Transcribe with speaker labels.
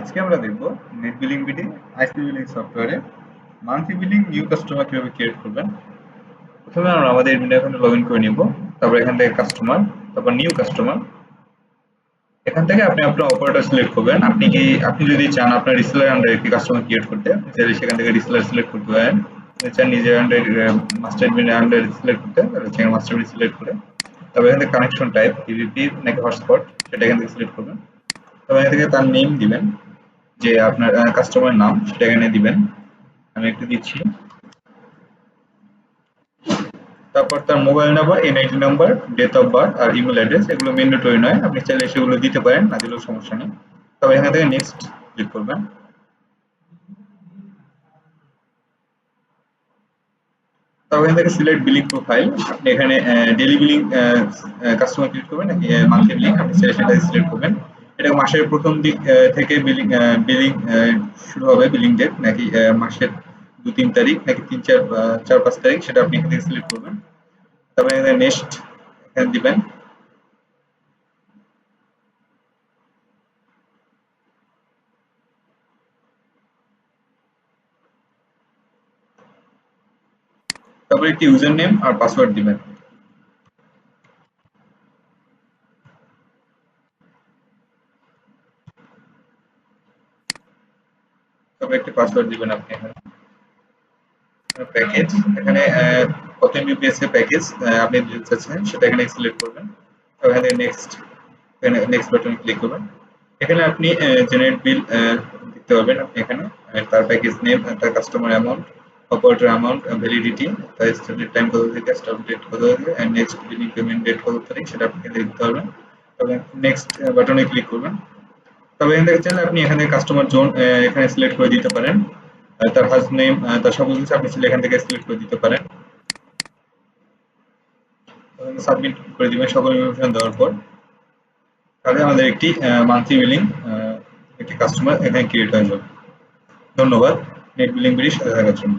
Speaker 1: আজকে আমরা দেখব net billing BD ISP billing সফটওয়্যারে মান্থলি বিলিং নিউ কাস্টমার কীভাবে ক্রিয়েট করবেন। প্রথমে আমরা আমাদের এডমিন অ্যাকাউন্টে লগ ইন করে নিব, তারপর এখান থেকে কাস্টমার তারপর নিউ কাস্টমার এখান থেকে আপনি আপনার অপারেটর সিলেক্ট করবেন। আপনি কি, আপনি যদি চান আপনার রিসেলার আন্ডারে একটি কাস্টমার ক্রিয়েট করতে, আপনি চাইলে সেখান থেকে রিসেলার সিলেক্ট করতে পারেন। চান নিজের আন্ডারে মাস্টার এডমিনের আন্ডারে সিলেক্ট করতে, তাহলে সেখানে মাস্টার এডমিন সিলেক্ট করে। তারপর এখান থেকে কানেকশন টাইপ পিভিপি নাকি হটস্পট সেটা এখান থেকে সিলেক্ট করবেন। তবে এখান থেকে তার নেম দিবেন, যে আপনার কাস্টমার নাম, সেটা এখানে দিবেন। আমি একটু দিচ্ছি। তারপর তার mobile number NID number date of birth R email address এগুলো ম্যান্ডেটরি নয়। আপনি চাইলে সেগুলো দিতে পারেন, না দিলেও সমস্যা নেই। তবে এখান থেকে নেক্সট ক্লিক করবেন। তবে এখান থেকে সিলেক্ট বিলিং প্রোফাইল আপনি এখানে ডেলি বিলিং কাস্টমার ক্রিয়েট করবেন, নাকি মান্থলি বিলিং আপনি সেটা সিলেক্ট করবেন। এটা মাসের প্রথম দিক থেকে বিলিং বিলিং শুরু হবে বিলিং ডেট নাকি মাসের দু তিন তারিখ, নাকি তিন চার চার পাঁচ তারিখ, সেটা আপনি এখান সিলেক্ট করবেন। তারপরে এখানে নেক্সট এখানে দিবেন। তারপরে একটি ইউজার নেম আর পাসওয়ার্ড দিবেন। তারপরে একটি পাসওয়ার্ড দিবেন আপনি এখানে। প্যাকেজ এখানে কত এমবিপিএস এর প্যাকেজ আপনি দিতে চাচ্ছেন সেটা এখানে সিলেক্ট করবেন। এখানে নেক্সট এখানে নেক্সট বাটনে ক্লিক করবেন। এখানে আপনি জেনারেট বিল দিতে পারবেন আপনি এখানে। তার প্যাকেজ নেম তার customer amount operator amount validity তার স্টার্টেড টাইম কত থেকে স্টার্ট ডেট কত থেকে end next billing payment date কত তারিখ, সেটা আপনি দিতে পারবেন তবে নেক্সট বাটনে ক্লিক করবেন। তবে এখান থেকে চাইলে আপনি এখানে কাস্টমার জোন এখানে সিলেক্ট করে দিতে পারেন। তার হাজ নেম তার সকল কিছু আপনি এখান থেকে সিলেক্ট করে দিতে পারেন। সাবমিট করে দিবেন সকল ইনফরমেশন দেওয়ার পর। তাহলে আমাদের একটি মান্থলি বিলিং একটি কাস্টমার এখানে ক্রিয়েট হয়ে যাবে। ধন্যবাদ। নেট বিলিং বিলির সাথে থাকার জন্য।